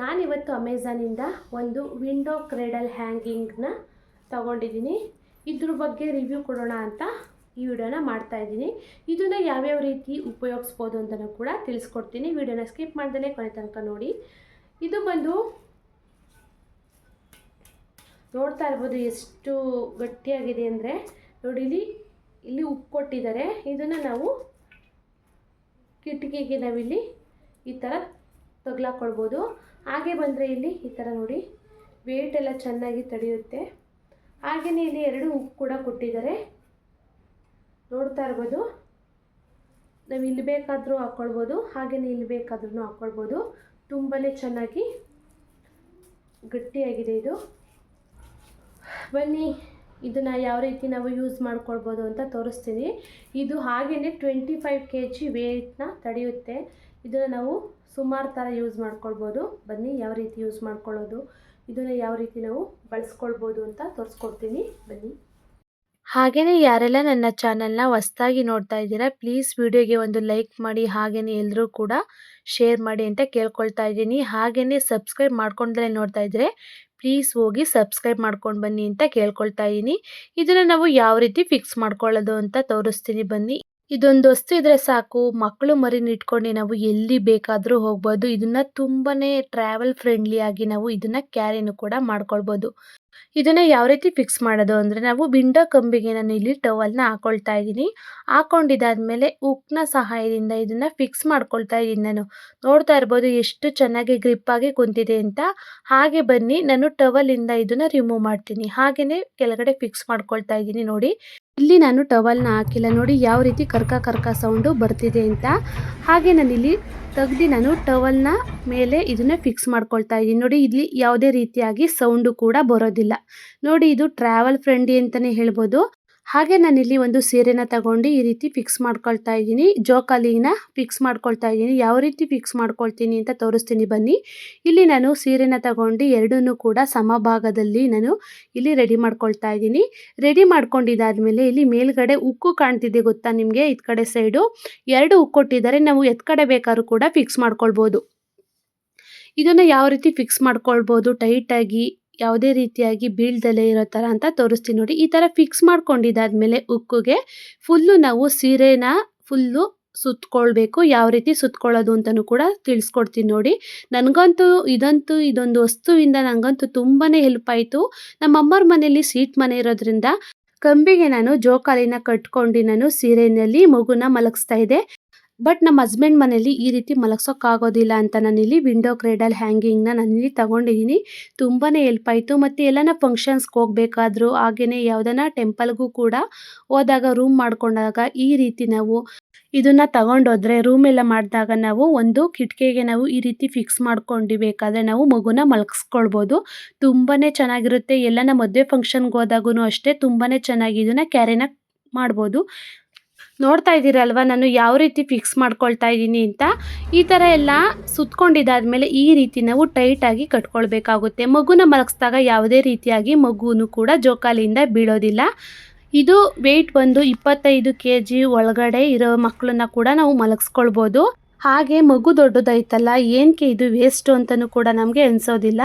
ನಾನಿವತ್ತು ಅಮೆಝಾನಿಂದ ಒಂದು window cradle ಹ್ಯಾಂಗಿಂಗ್ನ ತಗೊಂಡಿದ್ದೀನಿ. ಇದ್ರ ಬಗ್ಗೆ ರಿವ್ಯೂ ಕೊಡೋಣ ಅಂತ ಈ ವಿಡಿಯೋನ ಮಾಡ್ತಾ ಇದ್ದೀನಿ. ಇದನ್ನು ಯಾವ್ಯಾವ ರೀತಿ ಉಪಯೋಗಿಸ್ಬೋದು ಅಂತಲೂ ಕೂಡ ತಿಳಿಸ್ಕೊಡ್ತೀನಿ. ವಿಡಿಯೋನ ಸ್ಕಿಪ್ ಮಾಡ್ದೇ ಕೊನೆ ತನಕ ನೋಡಿ. ಇದು ಬಂದು ನೋಡ್ತಾ ಇರ್ಬೋದು ಎಷ್ಟು ಗಟ್ಟಿಯಾಗಿದೆ ಅಂದರೆ. ನೋಡಿ, ಇಲ್ಲಿ ಇಲ್ಲಿ ಉಪ್ಪು ಕೊಟ್ಟಿದ್ದಾರೆ. ಇದನ್ನು ನಾವು ಕಿಟಕಿಗೆ ನಾವಿಲ್ಲಿ ಈ ಥರ ತಗ್ಲಾಕೊಳ್ಬೋದು. ಹಾಗೆ ಬಂದರೆ ಇಲ್ಲಿ ಈ ಥರ ನೋಡಿ ವೇಟ್ ಎಲ್ಲ ಚೆನ್ನಾಗಿ ತಡೆಯುತ್ತೆ. ಹಾಗೆಯೇ ಇಲ್ಲಿ ಎರಡು ಉಪ್ಪು ಕೂಡ ಕೊಟ್ಟಿದ್ದಾರೆ. ನೋಡ್ತಾ ಇರ್ಬೋದು. ನಾವು ಇಲ್ಲಿ ಬೇಕಾದರೂ ಹಾಕ್ಕೊಳ್ಬೋದು ಹಾಗೆಯೇ ಇಲ್ಲಿ ಬೇಕಾದ್ರೂ ಹಾಕ್ಕೊಳ್ಬೋದು ತುಂಬಾ ಚೆನ್ನಾಗಿ ಗಟ್ಟಿಯಾಗಿದೆ ಇದು. ಬನ್ನಿ, ಇದನ್ನು ಯಾವ ರೀತಿ ನಾವು ಯೂಸ್ ಮಾಡ್ಕೊಳ್ಬೋದು ಅಂತ ತೋರಿಸ್ತೀನಿ. ಇದು ಹಾಗೆಯೇ ಟ್ವೆಂಟಿ ಫೈವ್ ಕೆ ಜಿ ವೇಟ್ನ ತಡೆಯುತ್ತೆ. ಇದನ್ನು ನಾವು ಸುಮಾರು ಥರ ಯೂಸ್ ಮಾಡ್ಕೊಳ್ಬೋದು. ಬನ್ನಿ, ಯಾವ ರೀತಿ ಯೂಸ್ ಮಾಡ್ಕೊಳ್ಳೋದು? ಇದನ್ನು ಯಾವ ರೀತಿ ನಾವು ಬಳಸ್ಕೊಳ್ಬೋದು ಅಂತ ತೋರಿಸ್ಕೊಡ್ತೀನಿ. ಬನ್ನಿ. ಹಾಗೆಯೇ ಯಾರೆಲ್ಲ ನನ್ನ ಚಾನಲ್ನ ಹೊಸ್ದಾಗಿ ನೋಡ್ತಾ ಇದ್ದೀರಾ ಪ್ಲೀಸ್ ವಿಡಿಯೋಗೆ ಒಂದು ಲೈಕ್ ಮಾಡಿ ಹಾಗೆಯೇ ಎಲ್ಲರೂ ಕೂಡ ಶೇರ್ ಮಾಡಿ ಅಂತ ಕೇಳ್ಕೊಳ್ತಾ ಇದ್ದೀನಿ. ಹಾಗೆಯೇ ಸಬ್ಸ್ಕ್ರೈಬ್ ಮಾಡ್ಕೊಂಡ್ರೆ ನೋಡ್ತಾ ಇದ್ದರೆ ಪ್ಲೀಸ್ ಹೋಗಿ ಸಬ್ಸ್ಕ್ರೈಬ್ ಮಾಡ್ಕೊಂಡು ಬನ್ನಿ ಅಂತ ಕೇಳ್ಕೊಳ್ತಾ ಇದ್ದೀನಿ. ಇದನ್ನು ನಾವು ಯಾವ ರೀತಿ ಫಿಕ್ಸ್ ಮಾಡ್ಕೊಳ್ಳೋದು ಅಂತ ತೋರಿಸ್ತೀನಿ, ಬನ್ನಿ. ಇದೊಂದು ವಸ್ತು ಇದ್ರೆ ಸಾಕು, ಮಕ್ಕಳು ಮರಿನ ಇಟ್ಕೊಂಡು ನಾವು ಎಲ್ಲಿ ಬೇಕಾದರೂ ಹೋಗ್ಬೋದು. ಇದನ್ನ ತುಂಬಾನೇ ಟ್ರಾವೆಲ್ ಫ್ರೆಂಡ್ಲಿ ಆಗಿ ನಾವು ಇದನ್ನ ಕ್ಯಾರಿನೂ ಕೂಡ ಮಾಡ್ಕೊಳ್ಬೋದು. ಇದನ್ನ ಯಾವ ರೀತಿ ಫಿಕ್ಸ್ ಮಾಡೋದು ಅಂದರೆ ನಾವು ವಿಂಡೋ ಕಂಬಿಗೆ ನಾನು ಇಲ್ಲಿ ಟವಲ್ನ ಹಾಕೊಳ್ತಾ ಇದ್ದೀನಿ. ಹಾಕೊಂಡಿದ್ದಾದ್ಮೇಲೆ ಉಕ್ನ ಸಹಾಯದಿಂದ ಇದನ್ನ ಫಿಕ್ಸ್ ಮಾಡ್ಕೊಳ್ತಾ ಇದ್ದೀನಿ ನಾನು. ನೋಡ್ತಾ ಇರ್ಬೋದು ಎಷ್ಟು ಚೆನ್ನಾಗಿ ಗ್ರಿಪ್ ಆಗಿ ಕುಂತಿದೆ ಅಂತ. ಹಾಗೆ ಬನ್ನಿ, ನಾನು ಟವಲಿಂದ ಇದನ್ನ ರಿಮೂವ್ ಮಾಡ್ತೀನಿ. ಹಾಗೆಯೇ ಕೆಳಗಡೆ ಫಿಕ್ಸ್ ಮಾಡ್ಕೊಳ್ತಾ ಇದ್ದೀನಿ ನೋಡಿ. ಇಲ್ಲಿ ನಾನು ಟವಲ್ನ ಹಾಕಿಲ್ಲ. ನೋಡಿ ಯಾವ ರೀತಿ ಕರ್ಕ ಕರ್ಕ ಸೌಂಡು ಬರ್ತಿದೆ ಅಂತ. ಹಾಗೆ ನಾನಿಲ್ಲಿ ತೆಗ್ದು ನಾನು ಟವಲ್ನ ಮೇಲೆ ಇದನ್ನ ಫಿಕ್ಸ್ ಮಾಡ್ಕೊಳ್ತಾ ಇದ್ದೀನಿ. ನೋಡಿ ಇಲ್ಲಿ ಯಾವುದೇ ರೀತಿಯಾಗಿ ಸೌಂಡು ಕೂಡ ಬರೋದಿಲ್ಲ. ನೋಡಿ ಇದು ಟ್ರಾವೆಲ್ ಫ್ರೆಂಡ್ಲಿ ಅಂತಲೇ ಹೇಳ್ಬೋದು. ಹಾಗೆ ನಾನಿಲ್ಲಿ ಒಂದು ಸೀರೆನ ತಗೊಂಡು ಈ ರೀತಿ ಫಿಕ್ಸ್ ಮಾಡ್ಕೊಳ್ತಾ ಇದ್ದೀನಿ. ಜೋಕಾಲಿನ ಫಿಕ್ಸ್ ಮಾಡ್ಕೊಳ್ತಾ ಇದ್ದೀನಿ. ಯಾವ ರೀತಿ ಫಿಕ್ಸ್ ಮಾಡ್ಕೊಳ್ತೀನಿ ಅಂತ ತೋರಿಸ್ತೀನಿ ಬನ್ನಿ. ಇಲ್ಲಿ ನಾನು ಸೀರೆನ ತಗೊಂಡು ಎರಡೂ ಕೂಡ ಸಮಭಾಗದಲ್ಲಿ ನಾನು ಇಲ್ಲಿ ರೆಡಿ ಮಾಡ್ಕೊಳ್ತಾ ಇದ್ದೀನಿ. ರೆಡಿ ಮಾಡ್ಕೊಂಡಿದ್ದಾದ್ಮೇಲೆ ಇಲ್ಲಿ ಮೇಲ್ಗಡೆ ಉಕ್ಕು ಕಾಣ್ತಿದೆ ಗೊತ್ತಾ ನಿಮಗೆ? ಈ ಕಡೆ ಸೈಡು ಎರಡು ಉಕ್ಕು ಕೊಟ್ಟಿದ್ದಾರೆ. ನಾವು ಎತ್ ಕಡೆ ಬೇಕಾದ್ರೂ ಕೂಡ ಫಿಕ್ಸ್ ಮಾಡ್ಕೊಳ್ಬೋದು. ಇದನ್ನು ಯಾವ ರೀತಿ ಫಿಕ್ಸ್ ಮಾಡ್ಕೊಳ್ಬೋದು? ಟೈಟಾಗಿ ಯಾವುದೇ ರೀತಿಯಾಗಿ ಬೀಳ್ದಲೇ ಇರೋ ಥರ ಅಂತ ತೋರಿಸ್ತೀನಿ ನೋಡಿ. ಈ ಥರ ಫಿಕ್ಸ್ ಮಾಡ್ಕೊಂಡಿದ್ದಾದ್ಮೇಲೆ ಉಕ್ಕುಗೆ ಫುಲ್ಲು ನಾವು ಸೀರೆನ ಫುಲ್ಲು ಸುತ್ಕೊಳ್ಬೇಕು. ಯಾವ ರೀತಿ ಸುತ್ಕೊಳ್ಳೋದು ಅಂತಲೂ ಕೂಡ ತಿಳಿಸ್ಕೊಡ್ತೀನಿ ನೋಡಿ. ನನಗಂತೂ ಇದಂತೂ ಇದೊಂದು ವಸ್ತುವಿಂದ ನನಗಂತೂ ತುಂಬಾ ಹೆಲ್ಪ್ ಆಯಿತು. ನಮ್ಮ ಅಮ್ಮರ ಮನೆಯಲ್ಲಿ ಸೀಟ್ ಮನೆ ಇರೋದ್ರಿಂದ ಕಂಬಿಗೆ ನಾನು ಜೋಕಾಲಿನ ಕಟ್ಕೊಂಡು ನಾನು ಸೀರೆಯಲ್ಲಿ ಮಗುನ ಮಲಗಿಸ್ತಾ ಇದ್ದೆ. ಬಟ್ ನಮ್ಮ ಹಸ್ಬೆಂಡ್ ಮನೇಲಿ ಈ ರೀತಿ ಮಲಗ್ಸೋಕ್ಕಾಗೋದಿಲ್ಲ ಅಂತ ನಾನಿಲ್ಲಿ ವಿಂಡೋ ಕ್ರೇಡಲ್ ಹ್ಯಾಂಗಿಂಗ್ನ ನಾನಿಲ್ಲಿ ತಗೊಂಡಿದ್ದೀನಿ ತುಂಬಾ ಹೆಲ್ಪ್ ಆಯಿತು. ಮತ್ತು ಎಲ್ಲನ ಫಂಕ್ಷನ್ಸ್ಗೆ ಹೋಗಬೇಕಾದ್ರೂ ಹಾಗೆಯೇ ಯಾವುದನ್ನ ಟೆಂಪಲ್ಗೂ ಕೂಡ ಹೋದಾಗ ರೂಮ್ ಮಾಡ್ಕೊಂಡಾಗ ಈ ರೀತಿ ನಾವು ಇದನ್ನು ತಗೊಂಡೋದ್ರೆ ರೂಮ್ ಎಲ್ಲ ಮಾಡಿದಾಗ ನಾವು ಒಂದು ಕಿಟಕಿಗೆ ನಾವು ಈ ರೀತಿ ಫಿಕ್ಸ್ ಮಾಡ್ಕೊಂಡು ಬೇಕಾದರೆ ನಾವು ಮಗುನ ಮಲಗಿಸ್ಕೊಳ್ಬೋದು. ತುಂಬಾ ಚೆನ್ನಾಗಿರುತ್ತೆ. ಎಲ್ಲನ ಮದುವೆ ಫಂಕ್ಷನ್ಗೆ ಹೋದಾಗೂ ಅಷ್ಟೇ ತುಂಬಾ ಚೆನ್ನಾಗಿ ಇದನ್ನು ಕ್ಯಾರಿನ ಮಾಡ್ಬೋದು. ನೋಡ್ತಾ ಇದ್ದೀರಲ್ವ? ನಾನು ಯಾವ ರೀತಿ ಫಿಕ್ಸ್ ಮಾಡ್ಕೊಳ್ತಾ ಇದ್ದೀನಿ ಅಂತ? ಈ ಥರ ಎಲ್ಲ ಸುತ್ಕೊಂಡಿದ್ದಾದ್ಮೇಲೆ ಈ ರೀತಿ ನಾವು ಟೈಟಾಗಿ ಕಟ್ಕೊಳ್ಬೇಕಾಗುತ್ತೆ. ಮಗುನ ಮಲಗಿಸಿದಾಗ ಯಾವುದೇ ರೀತಿಯಾಗಿ ಮಗುನು ಕೂಡ ಜೋಕಾಲಿಯಿಂದ ಬೀಳೋದಿಲ್ಲ. ಇದು ವೆಯ್ಟ್ ಬಂದು ಇಪ್ಪತ್ತೈದು ಕೆ ಜಿ ಒಳಗಡೆ ಇರೋ ಮಕ್ಕಳನ್ನ ಕೂಡ ನಾವು ಮಲಗಿಸ್ಕೊಳ್ಬೋದು. ಹಾಗೆ ಮಗು ದೊಡ್ಡದಾಯ್ತಲ್ಲ ಏನಕ್ಕೆ ಇದು ವೇಸ್ಟು ಅಂತಲೂ ಕೂಡ ನಮಗೆ ಅನಿಸೋದಿಲ್ಲ.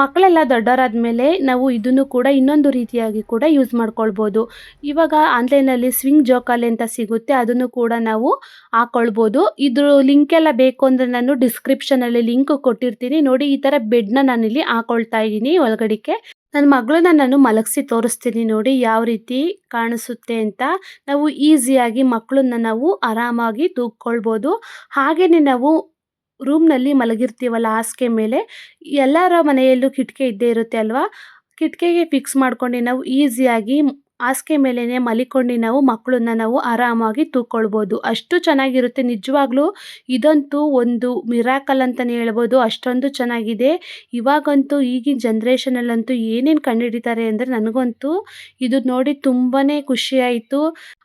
ಮಕ್ಕಳೆಲ್ಲ ದೊಡ್ಡವರಾದ ಮೇಲೆ ನಾವು ಇದನ್ನು ಕೂಡ ಇನ್ನೊಂದು ರೀತಿಯಾಗಿ ಕೂಡ ಯೂಸ್ ಮಾಡ್ಕೊಳ್ಬೋದು. ಇವಾಗ ಆನ್ಲೈನಲ್ಲಿ ಸ್ವಿಂಗ್ ಜೋಕಾಲಿ ಅಂತ ಸಿಗುತ್ತೆ, ಅದನ್ನು ಕೂಡ ನಾವು ಹಾಕ್ಕೊಳ್ಬೋದು ಇದ್ರ ಲಿಂಕ್ ಎಲ್ಲ ಬೇಕು ಅಂದರೆ ನಾನು ಡಿಸ್ಕ್ರಿಪ್ಷನಲ್ಲಿ ಲಿಂಕ್ ಕೊಟ್ಟಿರ್ತೀನಿ. ನೋಡಿ, ಈ ಥರ ಬೆಡ್ನ ನಾನಿಲ್ಲಿ ಹಾಕೊಳ್ತಾ ಇದ್ದೀನಿ ಒಳಗಡೆಗೆ. ನನ್ನ ಮಗಳನ್ನ ನಾನು ಮಲಗಿಸಿ ತೋರಿಸ್ತೀನಿ ನೋಡಿ, ಯಾವ ರೀತಿ ಕಾಣಿಸುತ್ತೆ ಅಂತ. ನಾವು ಈಸಿಯಾಗಿ ಮಕ್ಕಳನ್ನ ನಾವು ಆರಾಮಾಗಿ ತೂಗ್ಕೊಳ್ಬೋದು. ಹಾಗೆಯೇ ನಾವು ರೂಮ್ನಲ್ಲಿ ಮಲಗಿರ್ತೀವಲ್ಲ ಹಾಸಿಗೆ ಮೇಲೆ, ಎಲ್ಲರ ಮನೆಯಲ್ಲೂ ಕಿಟಕಿ ಇದ್ದೇ ಇರುತ್ತೆ ಅಲ್ವಾ? ಕಿಟಕಿಗೆ ಫಿಕ್ಸ್ ಮಾಡ್ಕೊಂಡು ನಾವು ಈಸಿಯಾಗಿ ಹಾಸಿಗೆ ಮೇಲೇ ಮಲಿಕೊಂಡು ನಾವು ಮಕ್ಕಳನ್ನ ನಾವು ಆರಾಮಾಗಿ ತೂಕೊಳ್ಬೋದು. ಅಷ್ಟು ಚೆನ್ನಾಗಿರುತ್ತೆ. ನಿಜವಾಗ್ಲೂ ಇದಂತೂ ಒಂದು ಮಿರಾಕಲ್ ಅಂತಲೇ ಹೇಳ್ಬೋದು. ಅಷ್ಟೊಂದು ಚೆನ್ನಾಗಿದೆ. ಇವಾಗಂತೂ ಈಗಿನ ಜನ್ರೇಷನಲ್ಲಂತೂ ಏನೇನು ಕಂಡುಹಿಡಿತಾರೆ ಅಂದರೆ ನನಗಂತೂ ಇದು ನೋಡಿ ತುಂಬಾ ಖುಷಿಯಾಯಿತು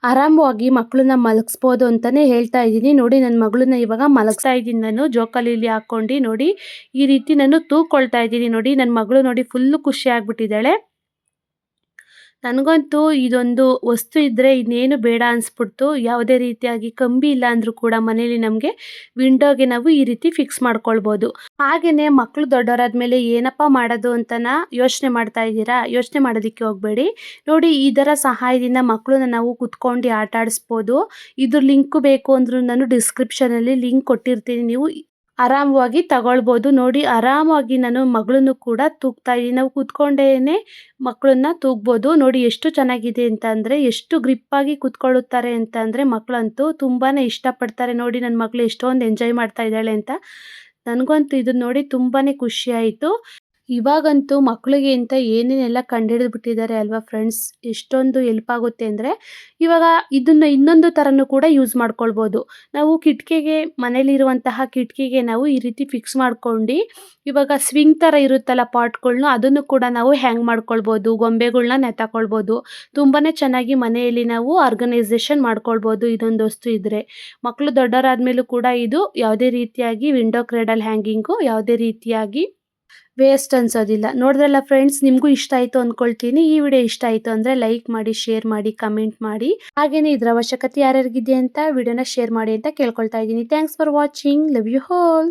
ಆರಾಮವಾಗಿ ಮಕ್ಕಳನ್ನ ಮಲಗಿಸ್ಬೋದು ಅಂತಲೇ ಹೇಳ್ತಾ ಇದ್ದೀನಿ. ನೋಡಿ ನನ್ನ ಮಗಳನ್ನ ಇವಾಗ ಮಲಗಿಸ್ತಾ ಇದ್ದೀನಿ ನಾನು. ಜೋಕಾಲಿಲಿ ಹಾಕ್ಕೊಂಡು ನೋಡಿ ಈ ರೀತಿ ನಾನು ತೂಕೊಳ್ತಾ ಇದ್ದೀನಿ. ನೋಡಿ ನನ್ನ ಮಗಳು ನೋಡಿ ಫುಲ್ಲು ಖುಷಿ ಆಗಿಬಿಟ್ಟಿದ್ದಾಳೆ. ನನಗಂತೂ ಇದೊಂದು ವಸ್ತು ಇದ್ದರೆ ಇನ್ನೇನು ಬೇಡ ಅನಿಸ್ಬಿಡ್ತು. ಯಾವುದೇ ರೀತಿಯಾಗಿ ಕಂಬಿ ಇಲ್ಲ ಅಂದರೂ ಕೂಡ ಮನೇಲಿ ನಮಗೆ ವಿಂಡೋಗೆ ನಾವು ಈ ರೀತಿ ಫಿಕ್ಸ್ ಮಾಡ್ಕೊಳ್ಬೋದು. ಹಾಗೆಯೇ ಮಕ್ಕಳು ದೊಡ್ಡವರಾದ ಮೇಲೆ ಏನಪ್ಪ ಮಾಡೋದು ಅಂತನ ಯೋಚನೆ ಮಾಡ್ತಾ ಇದ್ದೀರಾ? ಯೋಚನೆ ಮಾಡೋದಕ್ಕೆ ಹೋಗಬೇಡಿ. ನೋಡಿ ಇದರ ಸಹಾಯದಿಂದ ಮಕ್ಕಳನ್ನ ನಾವು ಕುತ್ಕೊಂಡು ಆಟ ಆಡಿಸ್ಬೋದು. ಇದ್ರ ಲಿಂಕು ಬೇಕು ಅಂದರೂ ನಾನು ಡಿಸ್ಕ್ರಿಪ್ಷನಲ್ಲಿ ಲಿಂಕ್ ಕೊಟ್ಟಿರ್ತೀನಿ. ನೀವು ಆರಾಮವಾಗಿ ತಗೊಳ್ಬೋದು. ನೋಡಿ, ಆರಾಮವಾಗಿ ನಾನು ಮಗಳನ್ನು ಕೂಡ ತೂಗ್ತಾ ಇದ್ದೀನಿ. ನಾವು ಕೂತ್ಕೊಂಡೇ ಮಕ್ಕಳನ್ನ ತೂಗ್ಬೋದು. ನೋಡಿ, ಎಷ್ಟು ಚೆನ್ನಾಗಿದೆ ಅಂತ ಅಂದರೆ, ಎಷ್ಟು ಗ್ರಿಪ್ಪಾಗಿ ಕೂತ್ಕೊಳ್ಳುತ್ತಾರೆ ಅಂತ ಅಂದರೆ, ಮಕ್ಕಳಂತೂ ತುಂಬಾ ಇಷ್ಟಪಡ್ತಾರೆ. ನೋಡಿ ನನ್ನ ಮಗಳು ಎಷ್ಟೊಂದು ಎಂಜಾಯ್ ಮಾಡ್ತಾ ಇದ್ದಾಳೆ ಅಂತ. ನನಗಂತೂ ಇದನ್ನ ನೋಡಿ ತುಂಬಾ ಖುಷಿ ಆಯಿತು. ಇವಾಗಂತೂ ಮಕ್ಕಳಿಗೆ ಅಂತ ಏನೇನೆಲ್ಲ ಕಂಡುಹಿಡಿದು ಬಿಟ್ಟಿದ್ದಾರೆ ಅಲ್ವಾ ಫ್ರೆಂಡ್ಸ್ ಎಷ್ಟೊಂದು ಎಲ್ಪ್ ಆಗುತ್ತೆ ಅಂದರೆ ಇವಾಗ ಇದನ್ನು ಇನ್ನೊಂದು ಥರನೂ ಕೂಡ ಯೂಸ್ ಮಾಡ್ಕೊಳ್ಬೋದು. ನಾವು ಕಿಟಕಿಗೆ, ಮನೇಲಿರುವಂತಹ ಕಿಟಕಿಗೆ ನಾವು ಈ ರೀತಿ ಫಿಕ್ಸ್ ಮಾಡ್ಕೊಂಡು ಇವಾಗ ಸ್ವಿಂಗ್ ಥರ ಇರುತ್ತಲ್ಲ ಪಾಟ್ಗಳನ್ನ ಅದನ್ನು ಕೂಡ ನಾವು ಹ್ಯಾಂಗ್ ಮಾಡ್ಕೊಳ್ಬೋದು ಗೊಂಬೆಗಳನ್ನ ನೆತಾಕೊಳ್ಬೋದು. ತುಂಬಾ ಚೆನ್ನಾಗಿ ಮನೆಯಲ್ಲಿ ನಾವು ಆರ್ಗನೈಸೇಷನ್ ಮಾಡ್ಕೊಳ್ಬೋದು ಇದೊಂದು ವಸ್ತು ಇದ್ದರೆ ಮಕ್ಕಳು ದೊಡ್ಡವರಾದ್ಮೇಲೂ ಕೂಡ ಇದು ಯಾವುದೇ ರೀತಿಯಾಗಿ ವಿಂಡೋ ಕ್ರೇಡಲ್ ಹ್ಯಾಂಗಿಂಗು ಯಾವುದೇ ರೀತಿಯಾಗಿ ವೇಸ್ಟ್ ಅನ್ಸೋದಿಲ್ಲ. ನೋಡಿದ್ರಲ್ಲ ಫ್ರೆಂಡ್ಸ್ ನಿಮಗೂ ಇಷ್ಟ ಆಯಿತು ಅಂದ್ಕೊಳ್ತೀನಿ ಈ ವಿಡಿಯೋ ಇಷ್ಟ ಆಯಿತು ಅಂದರೆ ಲೈಕ್ ಮಾಡಿ ಶೇರ್ ಮಾಡಿ ಕಮೆಂಟ್ ಮಾಡಿ. ಹಾಗೆಯೇ ಇದರ ಅವಶ್ಯಕತೆ ಯಾರ್ಯಾರಿಗಿದೆ ಅಂತ ವಿಡಿಯೋನ ಶೇರ್ ಮಾಡಿ ಅಂತ ಕೇಳ್ಕೊಳ್ತಾ ಇದ್ದೀನಿ. Thanks for watching love you whole